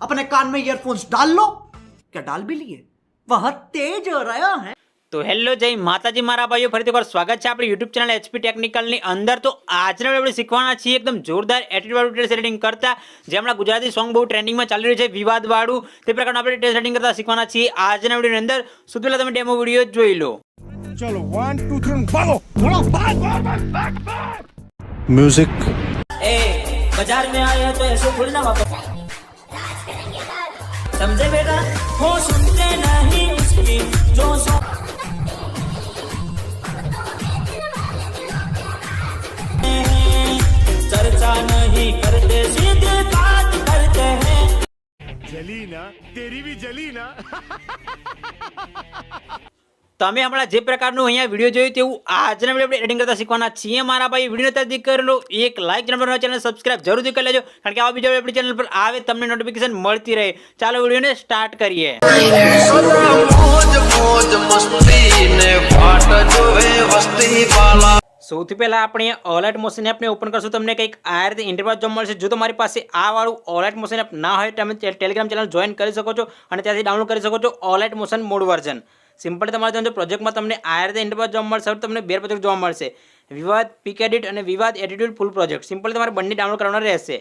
अपने कान में ईयरफोन्स डाल लो क्या डाल भी लिए वह तेज हो रहा है તો હેલો જય માતાજી મારા ભાઈઓ ફરીથી એકવાર સ્વાગત છે આપણી યુટ્યુબ ચેનલ એચપી ટેકનિકલની અંદર તો આજના આપણે શીખવાના છીએ એકદમ જોરદાર એટીટ્યુડ ટેસ્ટ રેટિંગ કરતા જે હમણાં ગુજરાતી સોંગ બહુ ટ્રેન્ડિંગમાં ચાલી રહ્યું છે વિવાદવાળું તે પ્રકારનું આપણે ટેસ્ટ રેટિંગ કરતા શીખવાના છીએ આજના વિડીયોની અંદર સૌથી પહેલાં તમે ડેમો વિડીયો જોઈ લો चलो वन टू थ्री भागो भागो भाग भाग भाग भाग भाग म्यूजिक ए बाजार में समझे बेटा हो सुनते नहीं उसकी जो सो चर्चा नहीं करते सीधे बात करते हैं जली ना तेरी भी जली ना તમે હમણાં જે પ્રકારનું અહીંયા વીડિયો જોયું તેવું આજના વીડિયો આપણે એડિટિંગ કરતા શીખવાના છીએ. મારા ભાઈ વીડિયો ત્યારથી કરી લો એક લાઇક નંબર ચેનલ સબસ્ક્રાઇબ જરૂરથી કરી લેજો. કારણ કે આવા બીજા આપણી ચેનલ પર આવે તમને નોટિફિકેશન મળતી રહે. ચાલો વિડીયોને સ્ટાર્ટ કરીએ. સૌથી પહેલા આપણે ઓલાઇટ મોશન એપને ઓપન કરશું. તમને કંઈક આ રીતે ઇન્ટરવ્યુ જોવા મળશે. જો તમારી પાસે આ વાળું ઓલાઇટ મોશન એપ ના હોય, તમે ટેલિગ્રામ ચેનલ જોઈન કરી શકો છો અને ત્યાંથી ડાઉનલોડ કરી શકો છો Alight motion mod version simply તમારે ત્યાં જો પ્રોજેક્ટમાં તમને આ રીતે ઇન્ટરફેસ જોવા મળશે તમને બે પ્રોજેક્ટ જોવા મળશે. વિવાદ પીક એડિટ અને વિવાદ એડિટ્યુડ ફૂલ પ્રોજેક્ટ સિમ્પલી તમારે બંને ડાઉનલોડ કરવાના રહેશે.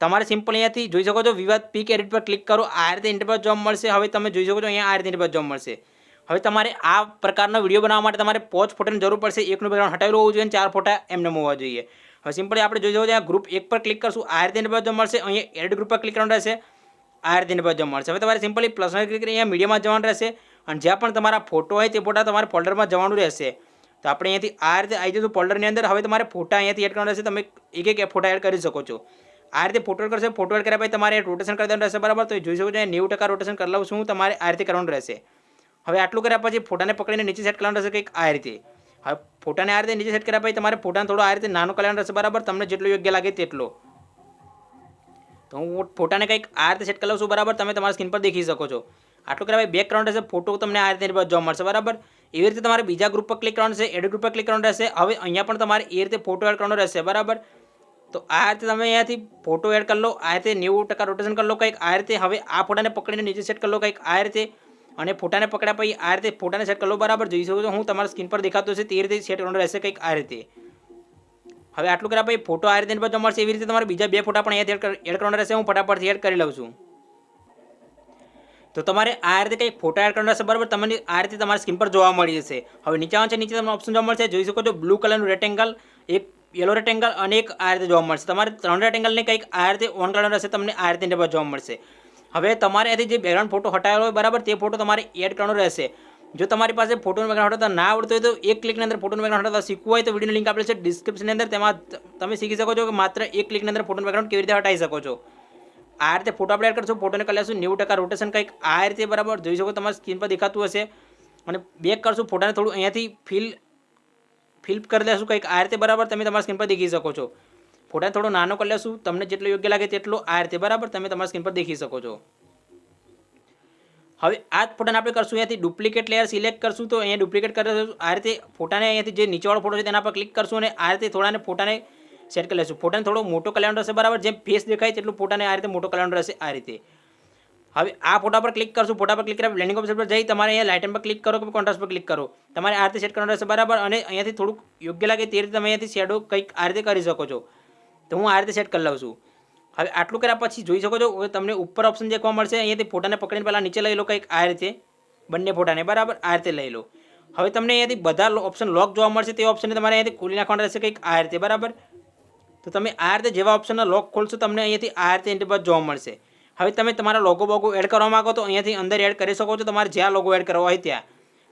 તમારે સિમ્પલ અહીંયાથી જોઈ શકો છો, વિવાદ પીક એડિટ પર ક્લિક કરો, આ રીતે ઇન્ટરફેસ જોવા મળશે. હવે તમે જોઈ શકો છો, અહીંયા આ રીતે ઇન્ટરફેસ જોવા મળશે. હવે તમારે આ પ્રકારનો વીડિયો બનાવવા માટે તમારે પોચ ફોટાની જરૂર પડશે. એકનું બેકગ્રાઉન્ડ હટાવેલું હોવું જોઈએ અને ચાર ફોટા એમને હોવા જોઈએ. હવે સિમ્પલી આપણે જોઈ છો, અહીંયા ગ્રુપ એક પર ક્લિક કરશું, આ રીતે જોવા મળશે. અહીંયા એડ ગ્રુપ પર ક્લિક કરવાનું રહેશે. આ રીતે જોવા મળશે. હવે તમારે સિમ્પલી પ્લસ ક્લિક કરી અહીંયા મીડિયામાં જવાનું રહેશે અને જ્યાં પણ તમારા ફોટો હોય તે ફોટા તમારે ફોલ્ડરમાં જવાનું રહેશે. તો આપણે અહીંયાથી આ રીતે આવી જશું ફોલ્ડરની અંદર. હવે તમારે ફોટા અહીંયાથી એડ કરવાના રહેશે. તમે એક એક ફોટા એડ કરી શકો છો. આ રીતે ફોટો કરશે ફોટો એડ કર્યા પછી તમારે રોટેશન કરી દેવાનું રહેશે, બરાબર? તો જોઈ શકો છો નેવું ટકા રોટેશન કરી લઉં છું તમારે આ રીતે કરવાનું રહેશે. હવે આટલું કર્યા પછી ફોટાને પકડીને નીચે સેટ કરવાનું રહેશે કંઈક આ રીતે. હવે ફોટાને આ રીતે નીચે સેટ કર્યા પછી તમારે ફોટાને થોડો આ રીતે નાનો કરવાનું રહેશે, બરાબર? તમને જેટલો યોગ્ય લાગે તેટલો. હું ફોટાને કંઈક આ રીતે સેટ કરી છું, બરાબર? તમે તમારા સ્ક્રીન પર દેખી શકો છો. આટલું કર્યા બેકગ્રાઉન્ડ રહેશે ફોટો તમને આ રીતે જોવા મળશે, બરાબર? એવી રીતે તમારે બીજા ગ્રુપ પર ક્લિક કરવાનું છે એડિટ ગ્રુપ પર ક્લિક કરવાનું રહેશે. હવે અહીંયા પણ તમારે એ રીતે ફોટો એડ કરવાનો રહેશે, બરાબર? તો આ રીતે તમે અહીંયાથી ફોટો એડ કરી લો, આ રીતે નેવું ટકા રોટેશન કરી લો કંઈક, આ રીતે હવે આ ફોટાને પકડીને નીચે સેટ કરી લો કંઈક, આ રીતે. અને ફોટાને પકડ્યા પછી આ રીતે ફોટાને સેટ કરી લો, બરાબર? જોઈ શકો છો, હું તમારા સ્ક્રીન પર દેખાતો છે, તે રીતે સેટ કરવાનો રહેશે કંઈક આ રીતે. હવે આટલું કર્યા પછી ફોટો આ રીતે બાજુ મળશે, એવી રીતે તમારે બીજા બે ફોટા પણ અહીંયા એડ કરવાના રહેશે. હું ફટાફટથી એડ કરી લઉં છું. તો તમારે આ રીતે કંઈક ફોટા એડ કરવાના રહેશે, બરાબર? તમને આ રીતે તમારી સ્ક્રીન પર જોવા મળી જશે. હવે નીચે આવે છે, નીચે તમને ઓપ્શન જોવા મળશે. જોઈ શકો છો બ્લુ કલરનું રેટેંગલ એક યલો રેટેંગલ અને એક આ રીતે જોવા મળશે. તમારે ત્રણ રેટેંગલને કંઈક આ રીતે ઓન કરવાનું રહેશે, તમને આ રીતે જોવા મળશે. હવે તમારે અહીંથી જે બેકગ્રાઉન્ડ ફોટો હટાવેલો હોય, બરાબર, તે ફોટો તમારે એડ કરવાનો રહેશે. જો તમારી પાસે ફોટોનું બેકગ્રાઉન્ડ હટાવતા ના આવડતો હોય તો એક ક્લિકની અંદર ફોટોનું બેકગ્રાઉન્ડ હટાવતા શીખવું હોય તો વિડીયોની લિંક આપેલી છે ડિસ્ક્રિપ્શનની અંદર. તેમાં તમે શીખી શકો છો કે માત્ર એક ક્લિકની અંદર ફોટોનું બેકગ્રાઉન્ડ કેવી રીતે હટાવી શકો છો. આ રીતે ફોટો આપણે કરશું ફોટોને કરી લેશું નેવું ટકા રોટેશન કંઈક આ રીતે બરાબર જોઈ શકો, તમારી સ્ક્રીન પર દેખાતું હશે. અને બેક કરશું ફોટાને થોડું અહીંયાથી ફિલ ફિલ કરી લેશું કંઈક આ રીતે બરાબર, તમે તમારા સ્ક્રીન પર દેખી શકો છો. ફોટાને થોડો નાનો કરી લેશું, તમને જેટલો યોગ્ય લાગે તેટલો આ રીતે બરાબર તમે તમારા સ્ક્રીન પર દેખી શકો છો. હવે આ જ ફોટાને આપણે કરશું. અહીંયાથી ડુપ્લિકેટ લેયર સિલેક્ટ કરશું તો અહીંયા ડુપ્લિકેટ કરીશું આ રીતે ફોટાને અહીંયાથી જે નીચેવાળો ફોટો છે તેના પર ક્લિક કરશું અને આ રીતે થોડાને ફોટાને સેટ કરી લેશું ફોટાને થોડો મોટો કલેન્ડર રહેશે બરાબર. જેમ ફેસ દેખાય તેટલું ફોટાને આ રીતે મોટો કલેન્ડર રહેશે આ રીતે. હવે આ ફોટા પર ક્લિક કરશું. ફોટા પર ક્લિક કર્યા બ્લેન્ડિંગ ઓપ્શન પર જઈ તમારે અહીંયા લાઇટન પર ક્લિક કરો કે કોન્ટ્રાસ્ટ પર ક્લિક કરો. તમારે આ રીતે સેટ કરવાનું રહેશે બરાબર અને અહીંયાથી થોડુંક યોગ્ય લાગે તે રીતે તમે અહીંયાથી શેડો કંઈક આ રીતે કરી શકો છો. તો હું આ રીતે સેટ કરી લઉં છું. હવે આટલું કર્યા પછી જોઈ શકો છો તમને ઉપર ઓપ્શન દેખવા મળશે. અહીંયાથી ફોટાને પકડીને પહેલાં નીચે લઈ લો કંઈક, આ રીતે. બંને ફોટાને, બરાબર? આ રીતે લઈ લો. હવે તમને અહીંયાથી બધા ઓપ્શન લોક જોવા મળશે, તે ઓપ્શનને તમારે અહીંયાથી ખોલી નાખવાના રહેશે કંઈક, આ રીતે, બરાબર? તો તમે આ રીતે જેવા ઓપ્શનના લોક ખોલશો, તમને અહીંયાથી આ રીતે પર જોવા મળશે. હવે તમે તમારા લોગો બોગો એડ કરવા માગો તો અહીંયાથી અંદર એડ કરી શકો છો, તમારે જ્યાં લોગો એડ કરવા હોય ત્યાં.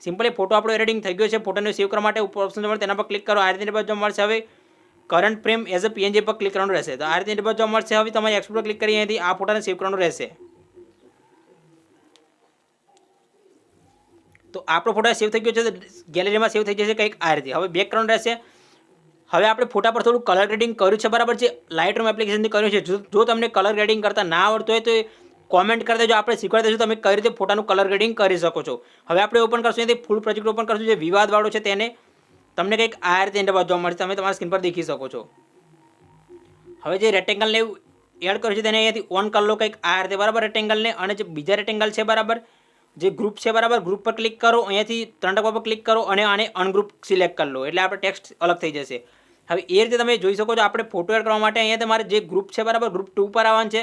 સિમ્પલી ફોટો આપણો એડિટિંગ થઈ ગયો છે, ફોટોને સેવ કરવા માટે ઉપર ઓપ્શન મળે, તેના પર ક્લિક કરો, આ રીતે જોવા મળશે. હવે current frame as a PNG પર ક્લિક કરવાનું રહેશે. તો આ રીતે ઇન્ટરફેસ જોવા મળશે. હવે તમારે એક્સપોર્ટ ક્લિક કરી અહીંથી આ ફોટાને સેવ કરવાનું રહેશે. તો આપણો ફોટો સેવ થઈ ગયો છે. ગેલેરીમાં સેવ થઈ જશે કંઈક આ રીતે. હવે કરવાનું રહેશે. હવે આપણે ફોટા પર થોડું કલર ગ્રેડિંગ કર્યું છે. બરાબર છે? લાઇટ રૂમ એપ્લિકેશનથી કર્યું છે. જો તમને કલર ગ્રેડિંગ કરતા ના આવડતું હોય તો કોમેન્ટ કરી દેજો. આપણે શીખવાડી દઈશું તમે કઈ રીતે ફોટાનું કલર ગ્રેડિંગ કરી શકો છો. હવે આપણે ઓપન કરશું. એથી ફૂલ પ્રોજેક્ટ ઓપન કરશું. જે વિવાદવાળો છે તેને તમને કંઈક આ રીતે એન્ડ જોવા મળશે, તમે તમારા સ્ક્રીન પર દેખી શકો છો. હવે જે રેક્ટેંગલને એડ કર્યું છે, તેને અહીંયાથી ઓન કરી લો કંઈક આ રીતે, બરાબર રેક્ટેંગલને અને જે બીજા રેક્ટેંગલ છે, બરાબર, જે ગ્રુપ છે, બરાબર ગ્રુપ પર ક્લિક કરો, અહીંયાથી ત્રણ ટકા પર ક્લિક કરો, અને આને અનગ્રુપ સિલેક્ટ કરી લો. એટલે આપણે ટેક્સ્ટ અલગ થઈ જશે. હવે એ રીતે તમે જોઈ શકો છો, આપણે ફોટો એડ કરવા માટે અહીંયા તમારે જે ગ્રુપ છે, બરાબર ગ્રુપ ટુ પર આવવાનું છે.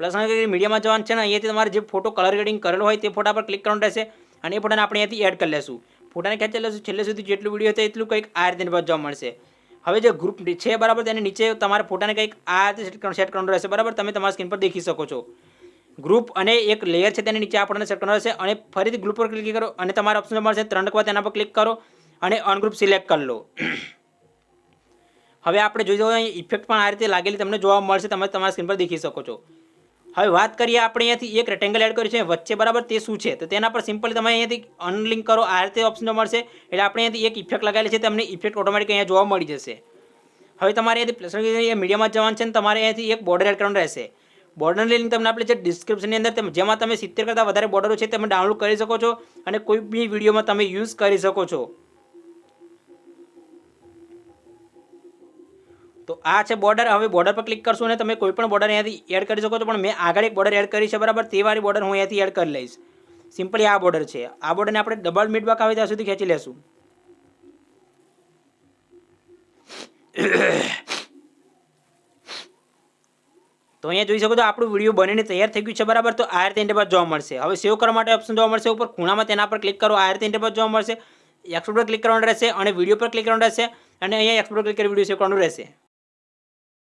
પ્લસ મીડિયામાં જવાનું છે ને, અહીંયાથી તમારે જે ફોટો કલર ગ્રેડિંગ કરેલો હોય તે ફોટા પર ક્લિક કરવાનું રહેશે, અને એ ફોટાને આપણે અહીંયાથી એડ કરી લેશું. ફોટાને ખેંચી લેશું છેલ્લે સુધી જેટલું વીડિયો હતો એટલું કંઈક આ રીતે જોવા મળશે. હવે જે ગ્રુપ છે બરાબર તેની નીચે તમારે ફોટાને કંઈક આ રીતે સેટ કરવાનું રહેશે, બરાબર? તમે તમારા સ્ક્રીન પર દેખી શકો છો. ગ્રુપ અને એક લેયર છે તેની નીચે આપણને સેટ કરવાનું રહેશે અને ફરીથી ગ્રુપ પર ક્લિક કરો અને તમારા ઓપ્શન મળશે. ત્રણ ટકા તેના પર ક્લિક કરો અને અનગ્રુપ સિલેક્ટ કરી લો. હવે આપણે જોઈ જવું ઇફેક્ટ પણ આ રીતે લાગેલી તમને જોવા મળશે, તમે તમારા સ્ક્રીન પર દેખી શકો છો. હવે વાત કરીએ આપણે અહીંયાથી, એક રેક્ટેંગલ એડ કર્યું છે, વચ્ચે બરાબર તે શું છે? તો તેના પર સિમ્પલી તમે અહીંયાથી અનલિંક કરો, આ રીતે ઓપ્શન મળશે. એટલે આપણે અહીંયાથી એક ઇફેક્ટ લગાવેલી છે, તમને ઇફેક્ટ ઓટોમેટિક અહીંયા જોવા મળી જશે. હવે તમારે અહીંયાથી પ્લસ મીડિયામાં જવાનું છે ને તમારે અહીંયાથી એક બોર્ડર એડ કરવાનું રહેશે. બોર્ડરની લિંક તમને આપણે જે ડિસ્ક્રિપ્શનની અંદર જેમાં તમે સિત્તેર કરતાં વધારે બોર્ડરો છે, તમે ડાઉનલોડ કરી શકો છો અને કોઈ બી વિડીયોમાં તમે યુઝ કરી શકો છો. તો આ છે બોર્ડર હવે બોર્ડર પર ક્લિક કરશું અને તમે કોઈ પણ બોર્ડર અહીંયાથી એડ કરી શકો છો. પણ મેં આગળ એક બોર્ડર એડ કરી છે, બરાબર? તે વાળી બોર્ડર હું અહીંયાથી એડ કરી લઈશ. સિમ્પલી આ બોર્ડર છે. આ બોર્ડરને આપણે ડબલ મિડબાક આવે ત્યાં સુધી ખેંચી લેશું. તો અહીંયા જોઈ શકો તો આપણું વીડિયો બનીને તૈયાર થઈ ગયું છે, બરાબર? તો આ રીતે ઇન્ટરપાસ જોવા મળશે. હવે સેવ કરવા માટે ઓપ્શન જોવા મળશે. ઉપર ખૂણામાં તેના પર ક્લિક કરો. આ રીતે ઇન્ટરપાસ જોવા મળશે. એક્સપોર્ટ પર ક્લિક કરવાનું રહેશે અને વીડિયો પર ક્લિક કરવાનું રહેશે. અને અહીંયા એક્સપોર્ટ ક્લિક કરી વીડિયો સેવ કરવાનું રહેશે.